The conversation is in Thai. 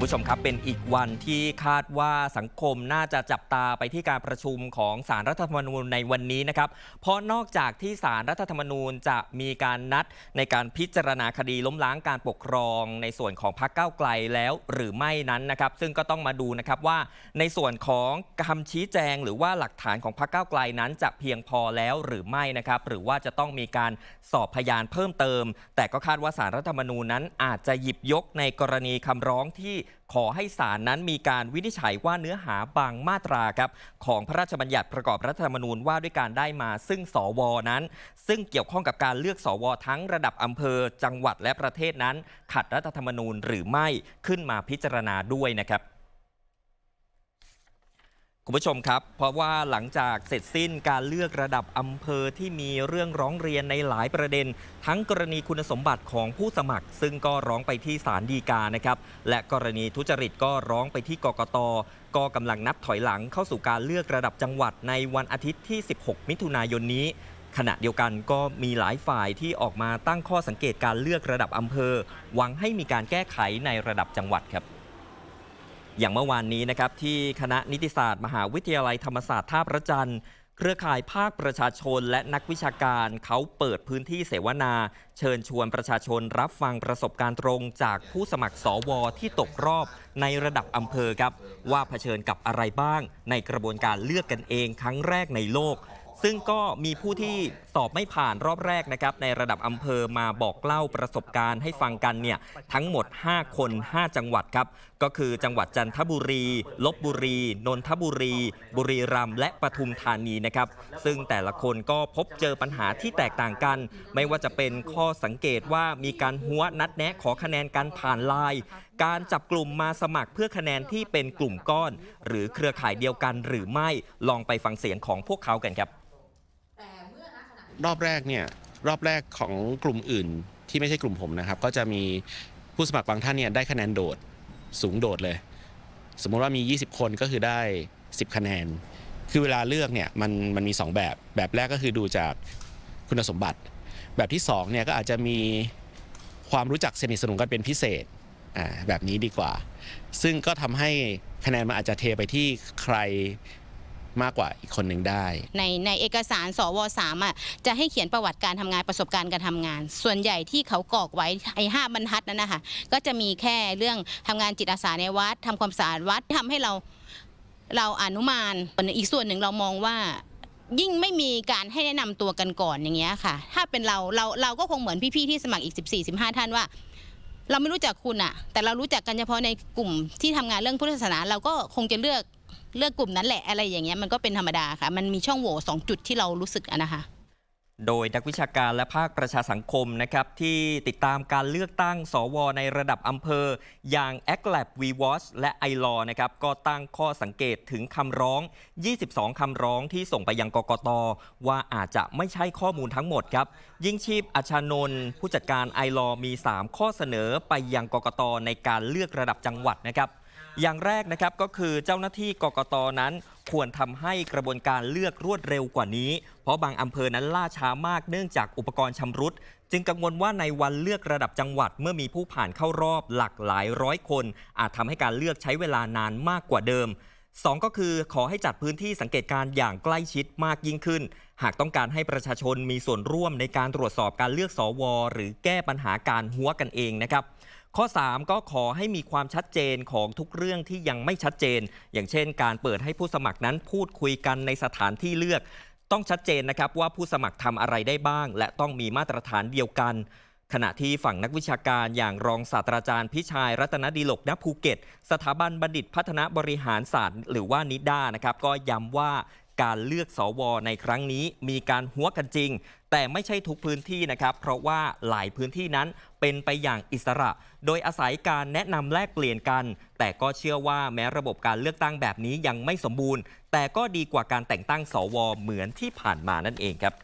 คุณผู้ชมครับเป็นอีกวันที่คาดว่าสังคมน่าจะจับตาไปที่การประชุมของสารรัฐธรรมนูญในวันนี้นะครับ เพราะนอกจากที่สารรัฐธรรมนูญจะมีการนัดในการพิจารณาคดีล้มล้างการปกครอง ในส่วนของพรรคก้าวไกลแล้วหรือไม่นั้นนะครับ ซึ่งก็ต้องมาดูนะครับว่า ในส่วนของคำชี้แจง หรือว่าหลักฐานของพรรคก้าวไกลนั้นจะเพียงพอแล้วหรือไม่นะครับหรือว่าจะต้องมีการสอบพยานเพิ่มเติม แต่ก็คาดว่าสารรัฐธรรมนูญนั้นอาจจะหยิบยกในกรณีคำร้องที่ขอให้ศาลนั้นมีการวินิจฉัยว่าเนื้อหาบางมาตราครับของพระราชบัญญัติประกอบรัฐธรรมนูญว่าด้วยการได้มาซึ่งสวนั้น ซึ่งเกี่ยวข้องกับการเลือกสวทั้งระดับอำเภอ จังหวัดและประเทศนั้น ขัดรัฐธรรมนูญหรือไม่ขึ้นมาพิจารณาด้วยนะครับ คุณผู้ชมครับ เพราะว่าหลังจากเสร็จสิ้นการเลือกระดับอำเภอที่มีเรื่องร้องเรียนในหลายประเด็น ทั้งกรณีคุณสมบัติของผู้สมัคร ซึ่งก็ร้องไปที่ศาลฎีกานะครับ และกรณีทุจริตก็ร้องไปที่กกต ก็กำลังนับถอยหลังเข้าสู่การเลือกระดับจังหวัดในวันอาทิตย์ที่ 16 มิถุนายนนี้ขณะเดียวกันก็มีหลายฝ่ายที่ออกมาตั้งข้อสังเกตการเลือกระดับอำเภอ หวังให้มีการแก้ไขในระดับจังหวัดครับ อย่างเมื่อวานนี้นะครับที่คณะนิติศาสตร์ มหาวิทยาลัยธรรมศาสตร์ท่าพระจันทร์เครือข่ายภาคประชาชนและนักวิชาการเขาเปิดพื้นที่เสวนา เชิญชวนประชาชนรับฟังประสบการณ์ตรงจากผู้สมัครสวที่ตกรอบในระดับอำเภอครับ ว่าเผชิญกับอะไรบ้างในกระบวนการเลือกกันเองครั้งแรกในโลก ซึ่งก็มีผู้ที่สอบไม่ผ่านรอบแรกนะครับ ในระดับอำเภอมาบอกเล่าประสบการณ์ให้ฟังกันเนี่ยทั้งหมด 5 คน 5 จังหวัดครับ ก็คือจังหวัดจันทบุรีลบบุรี นนทบุรี บุรีรัมย์และปทุมธานีนะครับ ซึ่งแต่ละคนก็พบเจอปัญหาที่แตกต่างกัน ไม่ว่าจะเป็นข้อสังเกตว่ามีการหัวนัดแนะขอคะแนนกันผ่านไลน์การจับกลุ่มมาสมัครเพื่อคะแนนที่เป็นกลุ่มก้อน หรือเครือข่ายเดียวกันหรือไม่ลองไปฟังเสียงของพวกเขากันครับ รอบแรกเนี่ยรอบแรกของกลุ่มอื่นที่ไม่ใช่กลุ่มผมนะครับ ก็จะมีผู้สมัครบางท่านเนี่ยได้คะแนนโดดสูงโดดเลย สมมุติว่ามี 20 คนก็คือได้ 10 คะแนน คือเวลาเลือกเนี่ยมันมันมี 2 แบบแบบแรกก็คือดูจากคุณสมบัติ แบบที่2เนี่ยก็อาจจะมีความรู้จักสนิทสนมกันเป็นพิเศษอ่าแบบนี้ดีกว่า ซึ่งก็ทำให้คะแนนมันอาจจะเทไปที่ใคร มากกว่าอีกคนหนึ่งได้ ในในเอกสารสวสามอะจะให้เขียนประวัติการทำงานประสบการณ์การทำงาน ส่วนใหญ่ที่เขากรอกไว้ไอ้ห้าบรรทัดนั้นนะคะก็จะมีแค่เรื่องทำงานจิตอาสาในวัดทำความสะอาดวัดทำให้เราเราอนุมานอีกส่วนหนึ่งเรามองว่า ยิ่งไม่มีการให้แนะนำตัวกันก่อนอย่างเงี้ยค่ะ ถ้าเป็นเราเราเราก็คงเหมือนพี่ๆที่สมัครอีก 14 15 ท่านว่า เราไม่รู้จักคุณอะแต่เรารู้จักกันเฉพาะในกลุ่มที่ทำงานเรื่องพุทธศาสนา เราก็คงจะเลือก เลือกกลุ่มนั้นแหละอะไรอย่างเงี้ยมันก็เป็นธรรมดาค่ะ มันมีช่องโหว่สองจุดที่เรารู้สึกอะนะคะโดยนักวิชาการและภาคประชาสังคมนะครับที่ติดตามการเลือกตั้งสวในระดับอำเภอ อย่าง a c l a b v w a t c h และ i l a w นะครับก็ตั้งข้อสังเกตถึงคำร้อง 22 คำร้องที่ส่งไปยังกกต ว่าอาจจะไม่ใช่ข้อมูลทั้งหมดครับ ยิ่งชีพอัชานนท์ผู้จัดการ i l a w มี 3 ข้อเสนอไปยังกกตในการเลือกระดับจังหวัดนะครับ อย่างแรกนะครับก็คือเจ้าหน้าที่กกตนั้น ควรทำให้กระบวนการเลือกรวดเร็วกว่านี้ เพราะบางอำเภอนั้นล่าช้ามากเนื่องจากอุปกรณ์ชำรุด จึงกังวลว่าในวันเลือกระดับจังหวัดเมื่อมีผู้ผ่านเข้ารอบหลักหลายร้อยคน อาจทำให้การเลือกใช้เวลานานมากกว่าเดิมสองก็คือขอให้จัดพื้นที่สังเกตการณ์อย่างใกล้ชิดมากยิ่งขึ้น หากต้องการให้ประชาชนมีส่วนร่วมในการตรวจสอบการเลือกสวหรือแก้ปัญหาการหัวกันเองนะครับ ข้อ 3 ก็ขอให้มีความชัดเจนของทุกเรื่องที่ยังไม่ชัดเจน อย่างเช่น การเปิดให้ผู้สมัครนั้นพูดคุยกันในสถานที่เลือก ต้องชัดเจนนะครับว่าผู้สมัครทำอะไรได้บ้าง และต้องมีมาตรฐานเดียวกันขณะที่ฝั่งนักวิชาการอย่างรองศาสตราจารย์พิชัยรัตนดีลกณภูเก็ต สถาบันบัณฑิตพัฒนาบริหารศาสตร์ หรือว่านิด้านะครับ ก็ย้ำว่า การเลือกสวในครั้งนี้มีการหัวกันจริง แต่ไม่ใช่ทุกพื้นที่นะครับ เพราะว่าหลายพื้นที่นั้นเป็นไปอย่างอิสระ โดยอาศัยการแนะนำแลกเปลี่ยนกัน แต่ก็เชื่อว่าแม้ระบบการเลือกตั้งแบบนี้ยังไม่สมบูรณ์ แต่ก็ดีกว่าการแต่งตั้งสวเหมือนที่ผ่านมานั่นเองครับ